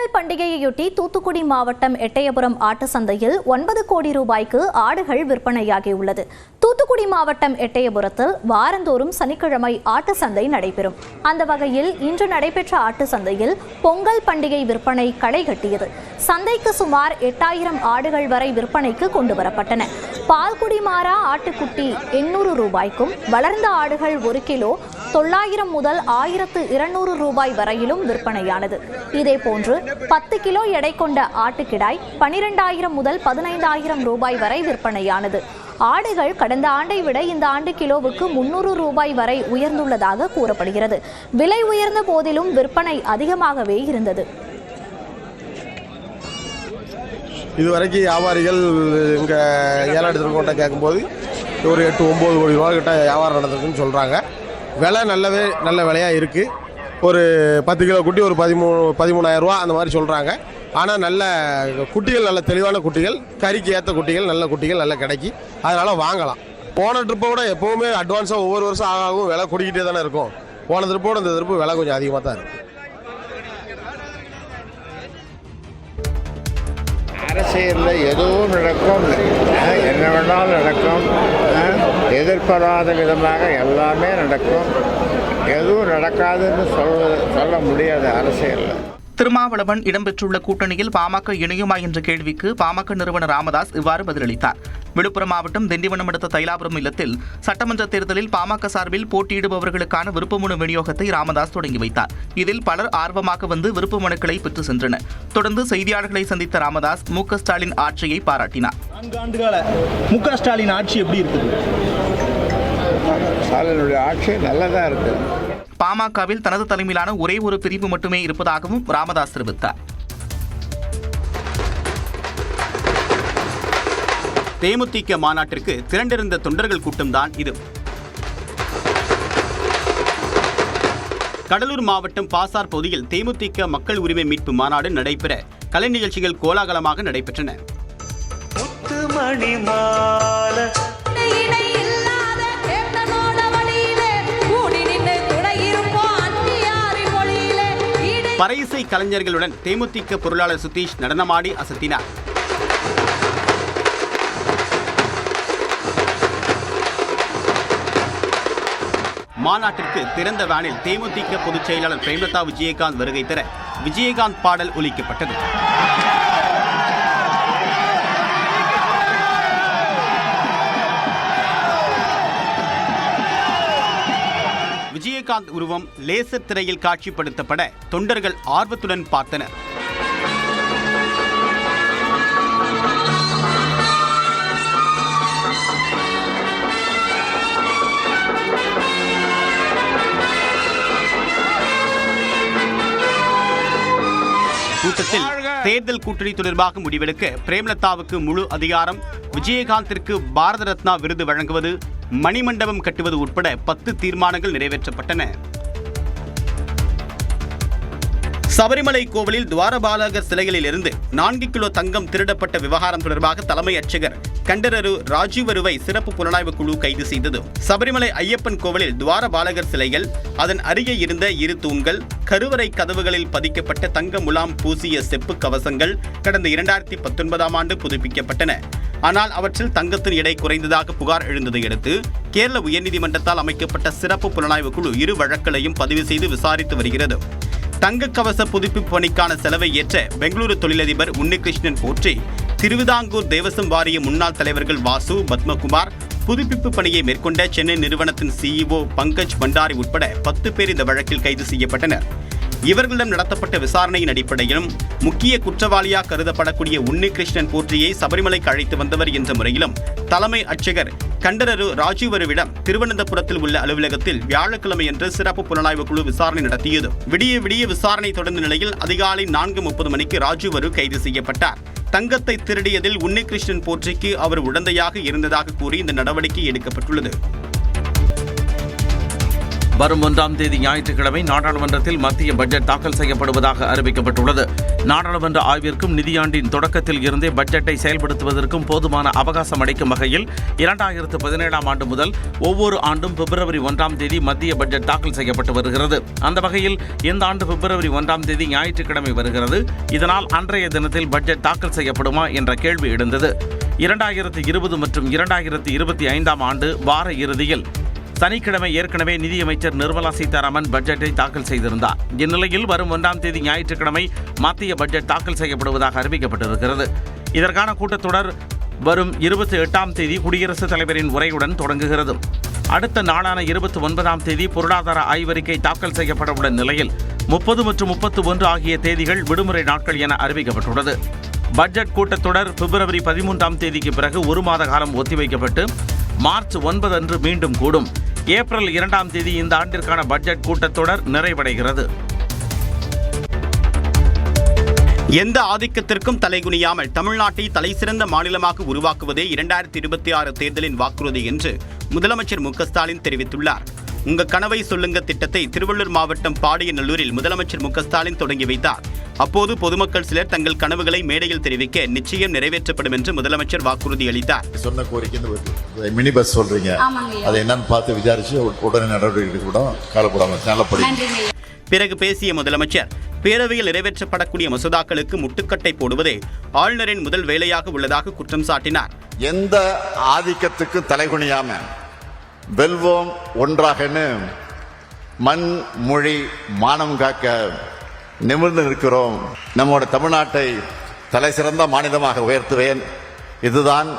பொங்கல் பண்டிகையையொட்டி தூத்துக்குடி மாவட்டம் எட்டயபுரம் ஆட்டு சந்தையில் ஒன்பது கோடி ரூபாய்க்கு ஆடுகள் விற்பனையாகியுள்ளது. தூத்துக்குடி மாவட்டம் எட்டயபுரத்தில் வாரந்தோறும் சனிக்கிழமை ஆட்டு சந்தை நடைபெறும். அந்த வகையில் இன்று நடைபெற்ற ஆட்டு சந்தையில் பொங்கல் பண்டிகை விற்பனை களை கட்டியது. சந்தைக்கு சுமார் எட்டாயிரம் ஆடுகள் வரை விற்பனைக்கு கொண்டு வரப்பட்டன பால்குடி மாறா ஆட்டுக்குட்டி எண்ணூறு ரூபாய்க்கும் வளர்ந்த ஆடுகள் ஒரு கிலோ தொள்ளாயிரம் முதல் ஆயிரத்து இருநூறு ரூபாய் வரையிலும் விற்பனையானது. இதேபோன்று பத்து கிலோ எடை கொண்ட ஆட்டுக்கிடாய் பனிரெண்டாயிரம் முதல் பதினைந்தாயிரம் ரூபாய் வரை விற்பனையானது. ஆடுகள் கடந்த ஆண்டை விட இந்த ஆண்டு கிலோவுக்கு முன்னூறு ரூபாய் வரை உயர்ந்துள்ளதாக கூறப்படுகிறது. விலை உயர்ந்த போதிலும் விற்பனை அதிகமாகவே இருந்தது. இதுவரைக்கும் வியாபாரிகள் இங்கே ஏழாடு திருக்கோட்டை கேட்கும்போது ஒரு எட்டு ஒம்பது கோடி ரூபா கிட்ட வியாபாரம் நடந்திருக்குன்னு சொல்கிறாங்க விலை நல்லவே நல்ல விலையாக இருக்குது ஒரு பத்து கிலோ குட்டி ஒரு பதிமூணு பதிமூணாயிரம் ரூபா அந்த மாதிரி சொல்கிறாங்க ஆனால் நல்ல குட்டிகள் நல்ல தெளிவான குட்டிகள் கறிக்கு ஏற்ற குட்டிகள் நல்ல குட்டிகள் நல்லா கிடைக்கி. அதனால் வாங்கலாம். போன ட்ரிப்பை விட எப்போவுமே அட்வான்ஸாக ஒவ்வொரு வருஷம் ஆக ஆகும் விலை கூடிக்கிட்டே தானே இருக்கும். போன ட்ரிப்போட இந்த ட்ரிப்பு விலை கொஞ்சம் அதிகமாக தான் இருக்குது அரசியலில் எதுவும் நடக்கும் என்ன வேணாலும் நடக்கும். எதிர்பாராத விதமாக எல்லாமே நடக்கும். எதுவும் நடக்காதுன்னு சொல்ல சொல்ல முடியாது அரசியலில். திருமாவளவன் இடம்பெற்றுள்ள கூட்டணியில் பாமக இணையுமா என்ற கேள்விக்கு பாமக நிறுவனர் ராமதாஸ் இவ்வாறு பதிலளித்தார். விழுப்புரம் மாவட்டம் திண்டிவனம் அடுத்த தைலாபுரம் இல்லத்தில் சட்டமன்ற தேர்தலில் பாமக சார்பில் போட்டியிடுபவர்களுக்கான விருப்பமனு விநியோகத்தை ராமதாஸ் தொடங்கி வைத்தார். இதில் பலர் ஆர்வமாக வந்து விருப்ப மனுக்களை பெற்று சென்றனர். தொடர்ந்து செய்தியாளர்களை சந்தித்த ராமதாஸ் மு க ஸ்டாலின் ஆட்சியை பாராட்டினார். நான்கு ஆண்டுகால மு ஸ்டாலின் ஆட்சி எப்படி இருக்குது? ஸ்டாலினுடைய ஆட்சி நல்லதாக இருக்குது பாமகவில் தனது தலைமையிலான ஒரே ஒரு பிரிவு மட்டுமே இருப்பதாகவும் ராமதாஸ் தெரிவித்தார். தேமுதிக மாநாட்டிற்கு திரண்டிருந்த தொண்டர்கள் கூட்டம்தான் இது. கடலூர் மாவட்டம் பாசார் பகுதியில் தேமுதிக மக்கள் உரிமை மீட்பு மாநாடு நடைபெற கலை நிகழ்ச்சிகள் கோலாகலமாக நடைபெற்றன. பறையிசை கலைஞர்களுடன் தேமுதிக பொருளாளர் சுதீஷ் நடனமாடி அசத்தினார். மாநாட்டிற்கு திறந்த வேனில் தேமுதிக பொதுச் செயலாளர் பிரேமலதா விஜயகாந்த் வருகை தர விஜயகாந்த் பாடல் ஒலிக்கப்பட்டது. விஜயகாந்த் உருவம் லேசர் திரையில் காட்சிப்படுத்தப்பட தொண்டர்கள் ஆர்வத்துடன் பார்த்தனர். கூட்டத்தில் தேர்தல் கூட்டணி தொடர்பாக முடிவெடுக்க பிரேமலதாவுக்கு முழு அதிகாரம் விஜயகாந்திற்கு பாரத ரத்னா விருது வழங்குவது மணிமண்டபம் கட்டுவது உட்பட பத்து தீர்மானங்கள் நிறைவேற்றப்பட்டன. சபரிமலை கோவிலில் துவாரபாலகர் சிலைகளில் இருந்து நான்கு கிலோ தங்கம் திருடப்பட்ட விவகாரம் தொடர்பாக தலைமை அர்ச்சகர் கண்டரரு ராஜீவருவை சிறப்பு புலனாய்வு குழு கைது செய்தது. சபரிமலை ஐயப்பன் கோவிலில் துவாரபாலகர் சிலைகள் அதன் அருகே இருந்த இரு தூண்கள் கருவறை கதவுகளில் பதிக்கப்பட்ட தங்க முலாம் பூசிய செப்பு கவசங்கள் கடந்த இரண்டாயிரத்தி பத்தொன்பதாம் ஆண்டு புதுப்பிக்கப்பட்டன. ஆனால் அவற்றில் தங்கத்தின் எடை குறைந்ததாக புகார் எழுந்ததை அடுத்து கேரள உயர்நீதிமன்றத்தால் அமைக்கப்பட்ட சிறப்பு புலனாய்வு குழு இரு வழக்குகளையும் பதிவு செய்து விசாரித்து வருகிறது. தங்க கவச புதுப்பிப்பு பணிக்கான செலவை ஏற்ற பெங்களூரு தொழிலதிபர் உன்னிகிருஷ்ணன் போற்றி திருவிதாங்கூர் தேவசம் வாரிய முன்னாள் தலைவர்கள் வாசு பத்மகுமார் புதுப்பிப்பு பணியை மேற்கொண்ட சென்னை நிறுவனத்தின் சிஇஓ பங்கஜ் பண்டாரி உட்பட பத்து பேர் இந்த வழக்கில் கைது செய்யப்பட்டனர். இவர்களிடம் நடத்தப்பட்ட விசாரணையின் அடிப்படையிலும் முக்கிய குற்றவாளியாக கருதப்படக்கூடிய உன்னிகிருஷ்ணன் போற்றியை சபரிமலைக்கு அழைத்து வந்தவர் என்ற முறையிலும் தலைமை அர்ச்சகர் கண்டரரு ராஜீவருவிடம் திருவனந்தபுரத்தில் உள்ள அலுவலகத்தில் வியாழக்கிழமையன்று சிறப்பு புலனாய்வு குழு விசாரணை நடத்தியது. விடிய விடிய விசாரணை தொடர்ந்த நிலையில் அதிகாலை நான்கு முப்பது மணிக்கு ராஜீவரு கைது செய்யப்பட்டார். தங்கத்தை திருடியதில் உன்னிகிருஷ்ணன் போற்றிக்கு அவர் உடந்தையாக இருந்ததாக கூறி இந்த நடவடிக்கை எடுக்கப்பட்டுள்ளது. வரும் ஒன்றாம் தேதி ஞாயிற்றுக்கிழமை நாடாளுமன்றத்தில் மத்திய பட்ஜெட் தாக்கல் செய்யப்படுவதாக அறிவிக்கப்பட்டுள்ளது. நாடாளுமன்ற ஆய்விற்கும் நிதியாண்டின் தொடக்கத்தில் இருந்தே பட்ஜெட்டை செயல்படுத்துவதற்கும் போதுமான அவகாசம் அளிக்கும் வகையில் இரண்டாயிரத்து பதினேழாம் ஆண்டு முதல் ஒவ்வொரு ஆண்டும் பிப்ரவரி ஒன்றாம் தேதி மத்திய பட்ஜெட் தாக்கல் செய்யப்பட்டு வருகிறது. அந்த வகையில் இந்த ஆண்டு பிப்ரவரி ஒன்றாம் தேதி ஞாயிற்றுக்கிழமை வருகிறது. இதனால் அன்றைய தினத்தில் பட்ஜெட் தாக்கல் செய்யப்படுமா என்ற கேள்வி எழுந்தது. இரண்டாயிரத்து இருபது மற்றும் இரண்டாயிரத்து இருபத்தி ஐந்தாம் ஆண்டு வார இறுதியில் சனிக்கிழமை ஏற்கனவே நிதியமைச்சர் நிர்மலா சீதாராமன் பட்ஜெட்டை தாக்கல் செய்திருந்தார். இந்நிலையில் வரும் ஒன்றாம் தேதி ஞாயிற்றுக்கிழமை மத்திய பட்ஜெட் தாக்கல் செய்யப்படுவதாக அறிவிக்கப்பட்டிருக்கிறது. இதற்கான கூட்டத்தொடர் வரும் இருபத்தி எட்டாம் தேதி குடியரசுத் தலைவரின் உரையுடன் தொடங்குகிறது. அடுத்த நாளான இருபத்தி ஒன்பதாம் தேதி பொருளாதார ஆய்வறிக்கை தாக்கல் செய்யப்படவுள்ள நிலையில் முப்பது மற்றும் முப்பத்து ஒன்று ஆகிய தேதிகள் விடுமுறை நாட்கள் என அறிவிக்கப்பட்டுள்ளது. பட்ஜெட் கூட்டத்தொடர் பிப்ரவரி பதிமூன்றாம் தேதிக்கு பிறகு ஒரு மாத காலம் ஒத்திவைக்கப்பட்டு மார்ச் ஒன்பது அன்று மீண்டும் கூடும். ஏப்ரல் இரண்டாம் தேதி இந்த ஆண்டிற்கான பட்ஜெட் கூட்டத்தொடர் நிறைவடைகிறது. எந்த ஆதிக்கத்திற்கும் தலைகுனியாமல் தமிழ்நாட்டை தலைசிறந்த மாநிலமாக உருவாக்குவதே இரண்டாயிரத்தி இருபத்தி ஆறு தேர்தலின் வாக்குறுதி என்று முதலமைச்சர் மு க ஸ்டாலின் தெரிவித்துள்ளார். உங்க கனவை சொல்லுங்க திட்டத்தை திருவள்ளூர் மாவட்டம் பாடியநல்லூரில் முதலமைச்சர் மு ஸ்டாலின் தொடங்கி வைத்தார். அப்போது பொதுமக்கள் சிலர் தங்கள் கனவுகளை மேடையில் தெரிவிக்க நிச்சயம் நிறைவேற்றப்படும் என்று முதலமைச்சர் வாக்குறுதி அளித்தார். சொன்ன கோரிக்கை மினி பஸ் சொல்றீங்க. அதை என்னன்னு பார்த்து விசாரிச்சு உடனே நடவடிக்கை காலப்படாமல் பிறகு பேசிய முதலமைச்சர் பேரவையில் நிறைவேற்றப்படக்கூடிய மசோதாக்களுக்கு முட்டுக்கட்டை போடுவதே ஆளுநரின் முதல் வேலையாக உள்ளதாக குற்றம் சாட்டினார். எந்த ஆதிக்கத்துக்கும் தலைகுனியாம வெல்வோம் ஒன்றாகன்னு மண் மொழி மானம் காக்க நிமிர்ந்து நிற்கிறோம். நம்மோட தமிழ்நாட்டை தலை சிறந்த மாநிலமாக உயர்த்துவேன். இதுதான்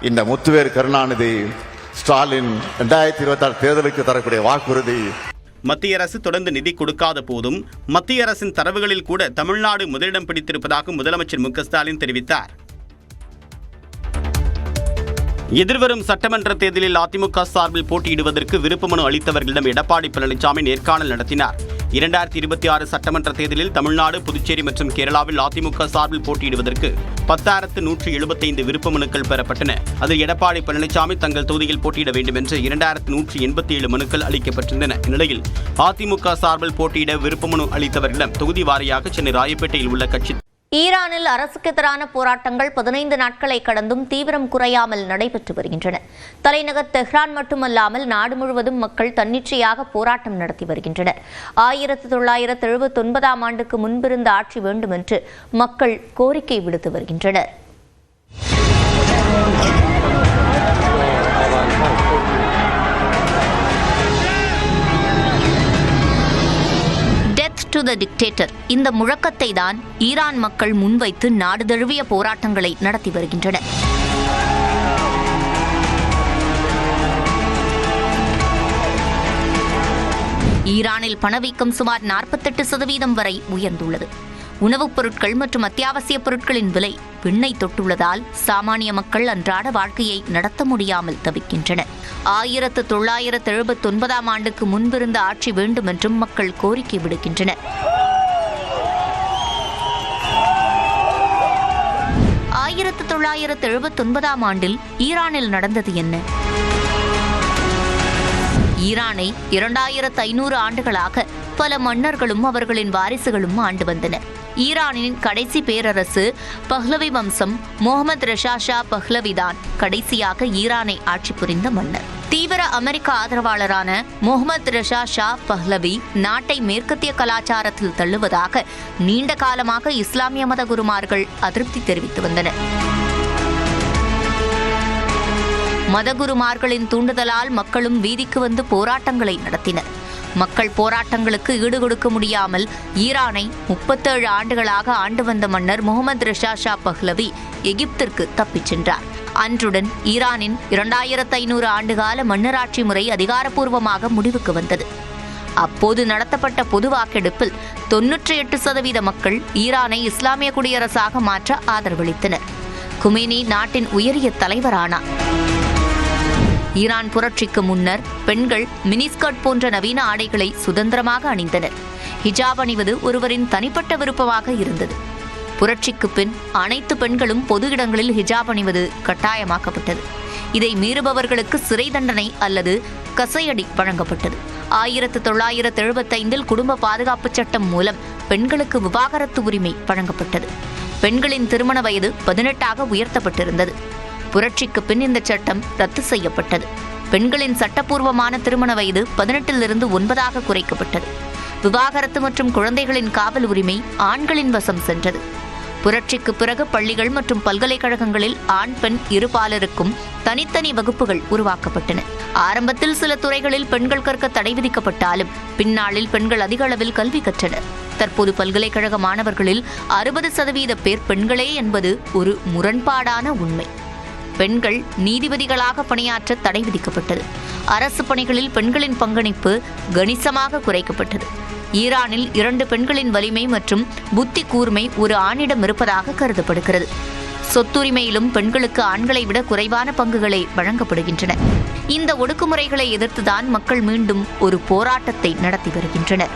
இந்த முத்துவேர் கருணாநிதி ஸ்டாலின் ரெண்டாயிரத்தி இருபத்தி ஆறு தேர்தலுக்கு தரக்கூடிய வாக்குறுதி. மத்திய அரசு தொடர்ந்து நிதி கொடுக்காத போதும் மத்திய அரசின் தரவுகளில் கூட தமிழ்நாடு முதலிடம் பிடித்திருப்பதாக முதலமைச்சர் மு ஸ்டாலின் தெரிவித்தார். எதிர்வரும் சட்டமன்ற தேர்தலில் அதிமுக சார்பில் போட்டியிடுவதற்கு விருப்பமனு அளித்தவர்களிடம் எடப்பாடி பழனிசாமி நேர்காணல் நடத்தினார். இரண்டாயிரத்தி இருபத்தி ஆறு சட்டமன்ற தேர்தலில் தமிழ்நாடு புதுச்சேரி மற்றும் கேரளாவில் அதிமுக சார்பில் போட்டியிடுவதற்கு பத்தாயிரத்து நூற்றி எழுபத்தைந்து விருப்ப மனுக்கள் பெறப்பட்டன. அதில் எடப்பாடி பழனிசாமி தங்கள் தொகுதியில் போட்டியிட வேண்டும் என்று இரண்டாயிரத்து நூற்றி எண்பத்தி ஏழு மனுக்கள் அளிக்கப்பட்டிருந்தன. இந்நிலையில் அதிமுக சார்பில் போட்டியிட விருப்பமனு அளித்தவர்களிடம் தொகுதி வாரியாக சென்னை ராயப்பேட்டையில் உள்ள கட்சி ஈரானில் அரசுக்கு எதிரான போராட்டங்கள் பதினைந்து நாட்களை கடந்தும் தீவிரம் குறையாமல் நடைபெற்று வருகின்றன. தலைநகர் தெஹ்ரான் மட்டுமல்லாமல் நாடு முழுவதும் மக்கள் தன்னிச்சையாக போராட்டம் நடத்தி வருகின்றனர். ஆயிரத்தி தொள்ளாயிரத்து எழுபத்தி ஒன்பதாம் ஆண்டுக்கு முன்பிருந்த ஆட்சி வேண்டும் என்று மக்கள் கோரிக்கை விடுத்து வருகின்றனர். டு த டிக்டேட்டர் இந்த முழக்கத்தை தான் ஈரான் மக்கள் முன்வைத்து நாடு தழுவிய போராட்டங்களை நடத்தி வருகின்றனர். ஈரானில் பணவீக்கம் சுமார் நாற்பத்தெட்டு சதவீதம் வரை உயர்ந்துள்ளது. உணவுப் பொருட்கள் மற்றும் அத்தியாவசிய பொருட்களின் விலை விண்ணை தொட்டுள்ளதால் சாமானிய மக்கள் அன்றாட வாழ்க்கையை நடத்த முடியாமல் தவிக்கின்றனர். ஆயிரத்து தொள்ளாயிரத்து எழுபத்தி ஒன்பதாம் ஆண்டுக்கு முன்பிருந்த ஆட்சி வேண்டும் என்றும் மக்கள் கோரிக்கை விடுக்கின்றனர். ஆயிரத்து தொள்ளாயிரத்து எழுபத்தி ஒன்பதாம் ஆண்டில் ஈரானில் நடந்தது என்ன? ஈரானை இரண்டாயிரத்து ஐநூறு ஆண்டுகளாக பல மன்னர்களும் அவர்களின் வாரிசுகளும் ஆண்டு வந்தனர். ஈரானின் கடைசி பேரரசு பஹ்லவி வம்சம் முகமது ரஷா ஷா பஹ்லவிதான் கடைசியாக ஈரானை ஆட்சி புரிந்த மன்னர். தீவிர அமெரிக்க ஆதரவாளரான முகமது ரஷா ஷா பஹ்லவி நாட்டை மேற்கத்திய கலாச்சாரத்தில் தள்ளுவதாக நீண்ட காலமாக இஸ்லாமிய மத குருமார்கள் அதிருப்தி தெரிவித்து வந்தனர். மதகுருமார்களின் தூண்டுதலால் மக்களும் வீதிக்கு வந்து போராட்டங்களை நடத்தினர். மக்கள் போராட்டங்களுக்கு ஈடுகொடுக்க முடியாமல் ஈரானை முப்பத்தேழு ஆண்டுகளாக ஆண்டு வந்த மன்னர் முகமது ரிஷா ஷா பஹ்லவி எகிப்திற்கு தப்பிச் சென்றார். அன்றுடன் ஈரானின் இரண்டாயிரத்து ஐநூறு ஆண்டுகால மன்னராட்சி முறை அதிகாரப்பூர்வமாக முடிவுக்கு வந்தது. அப்போது நடத்தப்பட்ட பொது வாக்கெடுப்பில் தொன்னூற்றி எட்டு சதவீத மக்கள் ஈரானை இஸ்லாமிய குடியரசாக மாற்ற ஆதரவளித்தனர். குமேனி நாட்டின் உயரிய தலைவரானார். ஈரான் புரட்சிக்கு முன்னர் பெண்கள் மினிஸ்கர்ட் போன்ற நவீன ஆடைகளை சுதந்திரமாக அணிந்தனர். ஹிஜாப் அணிவது ஒருவரின் தனிப்பட்ட விருப்பமாக இருந்தது. புரட்சிக்கு பின் அனைத்து பெண்களும் பொது இடங்களில் ஹிஜாப் அணிவது கட்டாயமாக்கப்பட்டது. இதை மீறுபவர்களுக்கு சிறை தண்டனை அல்லது கசையடி வழங்கப்பட்டது. ஆயிரத்து தொள்ளாயிரத்து எழுபத்தைந்தில் குடும்ப பாதுகாப்பு சட்டம் மூலம் பெண்களுக்கு விவாகரத்து உரிமை வழங்கப்பட்டது. பெண்களின் திருமண வயது பதினெட்டாக உயர்த்தப்பட்டிருந்தது. புரட்சிக்கு பின் இந்த சட்டம் ரத்து செய்யப்பட்டது. பெண்களின் சட்டப்பூர்வமான திருமண வயது பதினெட்டிலிருந்து ஒன்பதாக குறைக்கப்பட்டது. விவாகரத்து மற்றும் குழந்தைகளின் காவல் உரிமை ஆண்களின் வசம் சென்றது. புரட்சிக்கு பிறகு பள்ளிகள் மற்றும் பல்கலைக்கழகங்களில் ஆண் பெண் இருபாலருக்கும் தனித்தனி வகுப்புகள் உருவாக்கப்பட்டன. ஆரம்பத்தில் சில துறைகளில் பெண்கள் கற்க தடை விதிக்கப்பட்டாலும் பின்னாளில் பெண்கள் அதிக அளவில் கல்வி கற்றனர். தற்போது பல்கலைக்கழக மாணவர்களில் அறுபது சதவீத பேர் பெண்களே என்பது ஒரு முரண்பாடான உண்மை. பெண்கள் நீதிபதிகளாக பணியாற்ற தடை விதிக்கப்பட்டது. அரசு பணிகளில் பெண்களின் பங்களிப்பு கணிசமாக குறைக்கப்பட்டது. ஈரானில் இரண்டு பெண்களின் வலிமை மற்றும் புத்தி கூர்மை ஒரு ஆணிடம் இருப்பதாக கருதப்படுகிறது. சொத்துரிமையிலும் பெண்களுக்கு ஆண்களை விட குறைவான பங்குகளை வழங்கப்படுகின்றன. இந்த ஒடுக்குமுறைகளை எதிர்த்துதான் மக்கள் மீண்டும் ஒரு போராட்டத்தை நடத்தி வருகின்றனர்.